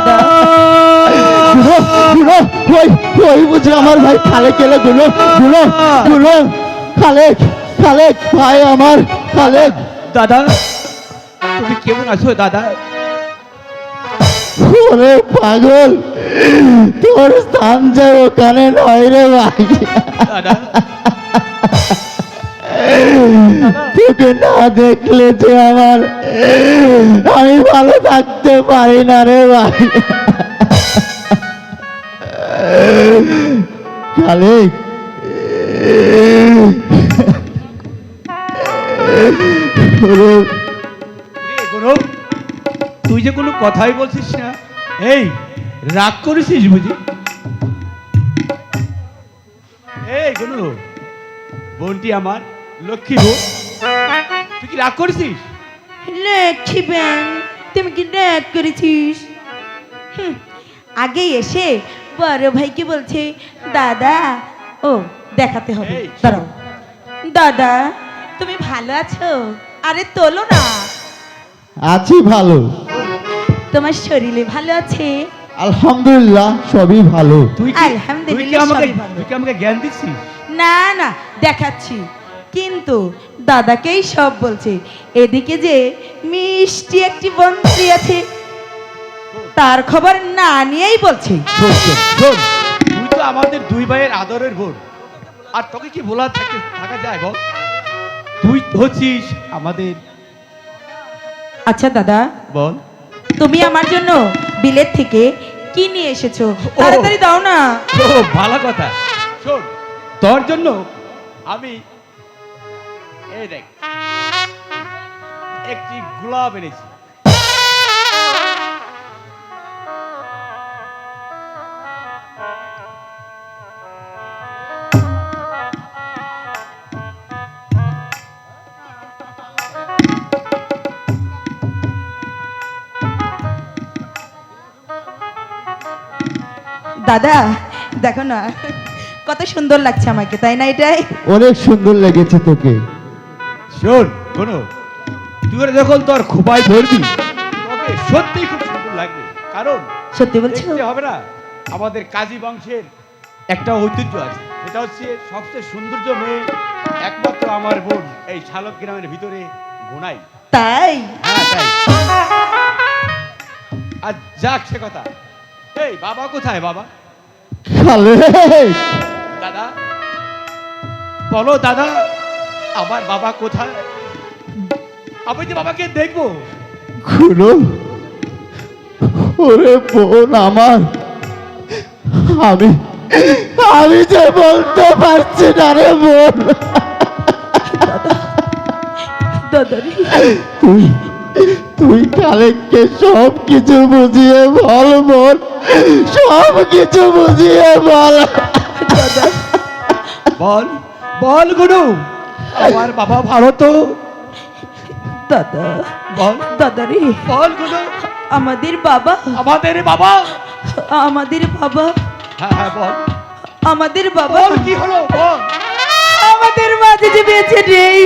দাদা গুলো গুলো ওই ওই বুঝে আমার ভাই খালে কেলে গুলো গুলো গুলো খালেক খালেক ভাই আমার খালেক দাদা তুমি কেমন আছো দাদা? ওরে পাগল তোর স্থান যে ওখানে নয় রে ভাই। দাদা না দেখলে যে আমার, আমি ভালো থাকতে পারি না রে ভাই। গৌরব তুই যে কোনো কথাই বলছিস না, এই, রাগ করেছিস বুঝি? এই গনু বোনটি আমার লক্ষ্মী বোন তুই কি রাগ করেছিস? লক্ষ্মী ব্যাং তুমি কি রাগ করেছিস? আগে এসে বড় ভাইকে বলছে দাদা ও দেখাতে হবে। দাঁড়াও। দাদা তুমি ভালো আছো? আরে তোলো না। আছি ভালো। তোমার শরীরে ভালো আছে? আলহামদুলিল্লাহ সবই ভালো। তুই কি আলহামদুলিল্লাহ, আমাকে সবই ভালো। তুই কি আমাকে জ্ঞান দিচ্ছিস? না না দেখাচ্ছি। কিন্তু দাদাকেই সব বলছে। এদিকে যে মিষ্টি একটি বন্ত্রী আছে তার খবর না নিয়েই বলছে। তুই তো আমাদের দুই ভাইয়ের আদরের বোন। আর তোকে কি বলার থাকে থাকা যায় বল। তুই হচ্ছিস আমাদের। আচ্ছা দাদা। বল। তুমি আমার জন্য বিলেত থেকে কি নিয়ে এসেছ? তাড়াতাড়ি দাও না। ও ভালো কথা। শোন তোর জন্য আমি এই দেখ একটি গোলাপ এনেছি। দাদা দেখো না কত সুন্দর লাগছে আমাকে তাই না এটাই? অনেক সুন্দর লেগেছে তোকে। শোন কোনো তুই ওরা যখন তোর খোপায় ধরবি তোকে সত্যিই খুব সুন্দর লাগবে। কারণ সত্যি বলছো? দেখতে হবে না আমাদের কাজী বংশের একটা ঐতিহ্য আছে। সেটা হচ্ছে সবচেয়ে সৌন্দর্য মেয়ে একমাত্র আমার বোন এই শালক গ্রামের ভিতরে গোনাই। তাই? হ্যাঁ তাই। আর যাক সে কথা। এই বাবা কোথায় বাবা? দাদা? বলো দাদা। আমার বাবা কোথায়? আমি যে বাবাকে দেখব। খুলো। ওরে বোন আমার। আমি আমি যে বলতে পারছি না রে বোন। তুই তুই কালেককে সব কিছু বুঝিয়ে বল বোন। সব কিছু বুঝিয়ে বল। বল বল গুরু। আমার বাবা ভারত দাদা বল। দাদা রে। বল আমাদের বাবা। আমাদের বাবা। আমাদের বাবা। হ্যাঁ হ্যাঁ বল। আমাদের বাবা। কি হলো বল। আমাদের মাঝে যে বেঁচে নেই।